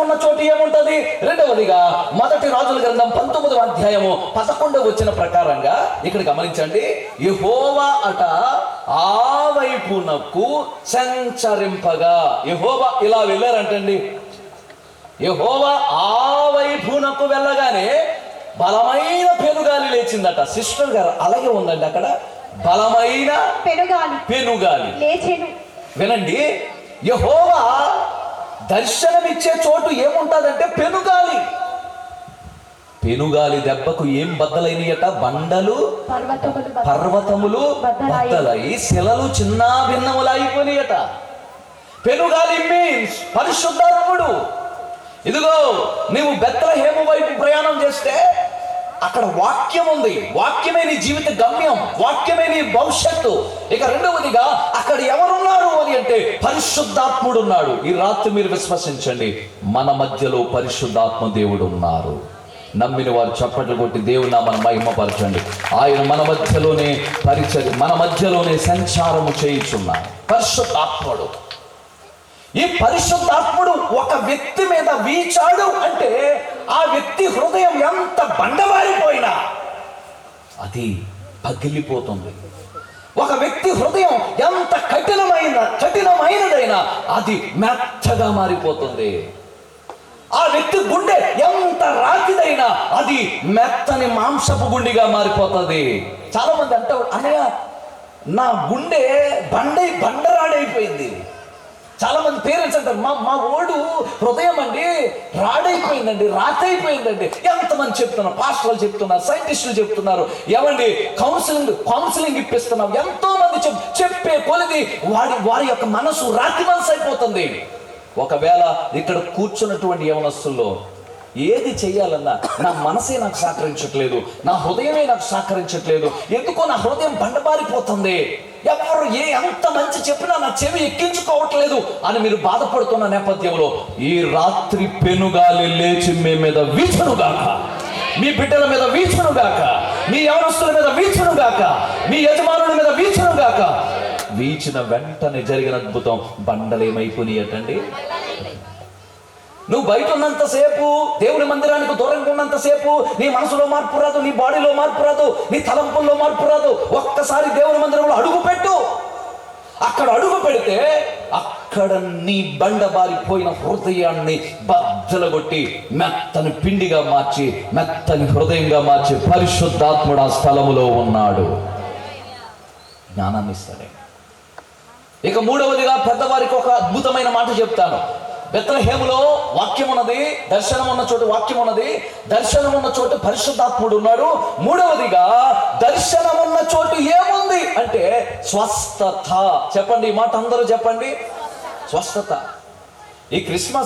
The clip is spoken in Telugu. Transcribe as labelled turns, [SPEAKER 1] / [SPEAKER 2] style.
[SPEAKER 1] ఉన్న చోటు ఏముంటది? రెండవదిగా మొదటి రాజుల గ్రంథం పంతొమ్మిదవ అధ్యాయము పదకొండవ వచ్చిన ప్రకారంగా ఇక్కడ గమనించండి. యెహోవా అట ఆ వైపునకు సంచరింపగా. యెహోవా ఇలా వెళ్ళారంటండి. యెహోవా ఆ వైపునకు వెళ్ళగానే బలమైన పెనుగాలి లేచిందట. సిస్టర్ గారు అలాగే ఉందండి అక్కడ. బలమైన
[SPEAKER 2] పెనుగాలి.
[SPEAKER 1] పెనుగాలి.
[SPEAKER 2] లేచెను.
[SPEAKER 1] వినండి. యహోవా దర్శనమిచ్చే చోటు ఏముంటదంటే పెనుగాలి. పెనుగాలి దెబ్బకు ఏం బద్దలైనయట? బండలు
[SPEAKER 2] పర్వతములు బద్దలు.
[SPEAKER 1] పర్వతములు
[SPEAKER 2] బద్దలాయి.
[SPEAKER 1] బద్దలై శిలలు చిన్న భిన్నములు అయిపోయినాయట పెనుగాలి మీన్స్ పరిశుద్ధాత్ముడు. ఇదిగో నీవు బెత్తలహేము వైపు ప్రయాణం చేస్తే అక్కడ వాక్యం ఉంది వాక్యమే నీ జీవిత గమ్యం. వాక్యమే నీ భవిష్యత్తు. ఇక రెండవదిగా అంటే పరిశుద్ధాత్ముడు ఉన్నాడు. ఈ రాత్రి మీరు విశ్వసించండి. మన మధ్యలో పరిశుద్ధాత్మ దేవుడు ఉన్నారు. నమ్మిన వారు చప్పట్లు కొట్టి దేవుని నామను మహిమపరచండి. ఆయన మన మధ్యలోనే పరిచయం మన మధ్యలోనే సంచారము చేయుచున్నారు పరిశుద్ధాత్ముడు. ఈ పరిశుద్ధాత్ముడు ఒక వ్యక్తి మీద వీచాడు అంటే ఆ వ్యక్తి హృదయం ఎంత బండవారిపోయినా అది పగిలిపోతుంది. ఒక వ్యక్తి హృదయం ఎంత కఠిన అది మెత్తగా మారిపోతుంది. ఆ వ్యక్తి గుండె ఎంత రాతిదైనా అది మెత్తని మాంసపు గుండిగా మారిపోతుంది. చాలా మంది అంటారు అన్నయ్య నా గుండె బండై బండరాడైపోయింది. చాలా మంది పేరెంట్స్ అంటారు మా మా ఓడు హృదయం అండి రాడైపోయిందండి రాతైపోయిందండి. ఎంతమంది చెప్తున్నారు పాస్టర్లు చెప్తున్నారు సైంటిస్టులు చెప్తున్నారు ఏమండి కౌన్సిలింగ్ కౌన్సిలింగ్ ఇప్పిస్తున్నాం ఎంతో మంది చెప్పే కొలిది వారి వారి యొక్క మనసు రాతి మనసు అయిపోతుంది. ఒకవేళ ఇక్కడ కూర్చున్నటువంటి యవనస్తుల్లో ఏది చెయ్యాలన్నా నా మనసే నాకు సహకరించట్లేదు నా హృదయమే నాకు సహకరించట్లేదు ఎందుకో నా హృదయం బండబారిపోతుంది. ఎవరు ఏ ఎంత మంచి చెప్పినా నా చెవి ఎక్కించుకోవట్లేదు అని మీరు బాధపడుతున్న నేపథ్యంలో ఈ రాత్రి పెనుగాలి లేచి మీ మీద వీచనుగాక. మీ బిడ్డల మీద వీచనుగాక. మీ యవనస్తుల మీద వీచనుగాక మీ యజమానుల మీద వీచనుగాక వీచిన వెంటనే జరిగిన అద్భుతం బండలేమైపోయినాయటండి నువ్వు బయట ఉన్నంతసేపు దేవుని మందిరానికి దూరంగా ఉన్నంతసేపు నీ మనసులో మార్పు రాదు నీ బాడీలో మార్పు రాదు నీ తలంపుల్లో మార్పు రాదు. ఒక్కసారి దేవుని మందిరంలో అడుగు పెట్టు అక్కడ అడుగు పెడితే అక్కడ నీ బండబారిపోయిన హృదయాన్ని బద్దలగొట్టి మెత్తని పిండిగా మార్చి మెత్తని హృదయంగా మార్చి పరిశుద్ధాత్ముడు ఆ స్థలములో ఉన్నాడు. జ్ఞానాన్ని ఇస్తాడే. ఇక మూడవదిగా పెద్దవారికి ఒక అద్భుతమైన మాట చెప్తాను. బెత్తలహేములో వాక్యం ఉన్నది దర్శనం ఉన్న చోటు వాక్యం ఉన్నది దర్శనం ఉన్న చోటు పరిశుద్ధాత్ముడు ఉన్నారు మూడవదిగా దర్శనం ఉన్న చోటు ఏముంది అంటే స్వస్థత. చెప్పండి ఈ మాట అందరూ చెప్పండి. స్వస్థత. ఈ క్రిస్మస్